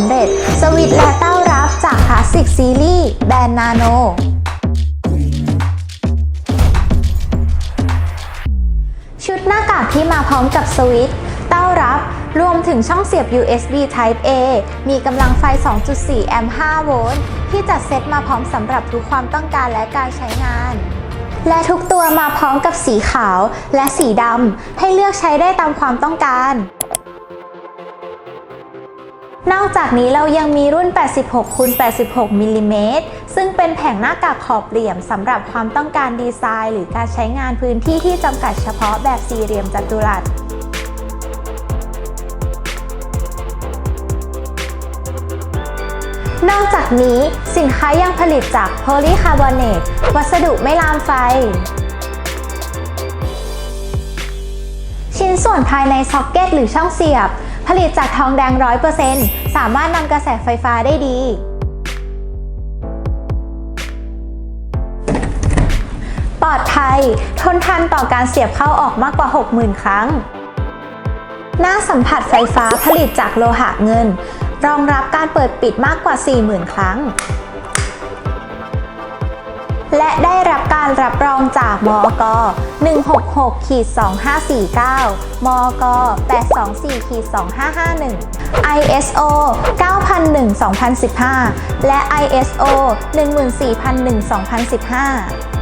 ำเร็จ สวิตและเต้ารับจากคลาสสิกซีรีส์แบรนด์นาโนชุดหน้ากากที่มาพร้อมกับสวิตเต้ารับรวมถึงช่องเสียบ USB Type A มีกำลังไฟ 2.4 แอมป์ 5 โวลต์ ที่จัดเซตมาพร้อมสำหรับทุกความต้องการและการใช้งาน และทุกตัวมาพร้อมกับสีขาวและสีดำ ให้เลือกใช้ได้ตามความต้องการ นอกจากนี้เรายังมีรุ่น 86คูณ86มิลลิเมตรซึ่งเป็นแผงหน้ากากขอบเหลี่ยมสำหรับความต้องการดีไซน์ หรือการใช้งานพื้นที่ที่จำกัดเฉพาะแบบสี่เหลี่ยมจัตุรัสนอกจากนี้สินค้ายังผลิตจากโพลีคาร์บอเนตวัสดุไม่ลามไฟ ชิ้นส่วนภายในซ็อกเก็ตหรือช่องเสียบ ผลิตจากทองแดง 100%สามารถนำกระแสไฟฟ้าได้ดี ปลอดภัย ทนทานต่อการเสียบเข้าออกมากกว่า 60,000 ครั้ง หน้าสัมผัสไฟฟ้าผลิตจากโลหะเงิน รองรับการเปิดปิดมากกว่า 40,000 ครั้ง และได้รับการรับรองจากมก166-2549 มก824-2551 ISO 9001-2015 และ ISO 14001-2015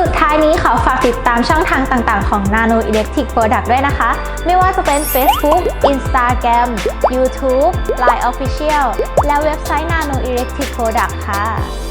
สุดท้ายนี้ขอฝากติดตามช่องทางต่างๆ ของ Nano Electric Product ด้วยนะคะ ไม่ว่าจะเป็น Facebook Instagram YouTube Line Official และเว็บไซต์ Nano Electric Product ค่ะ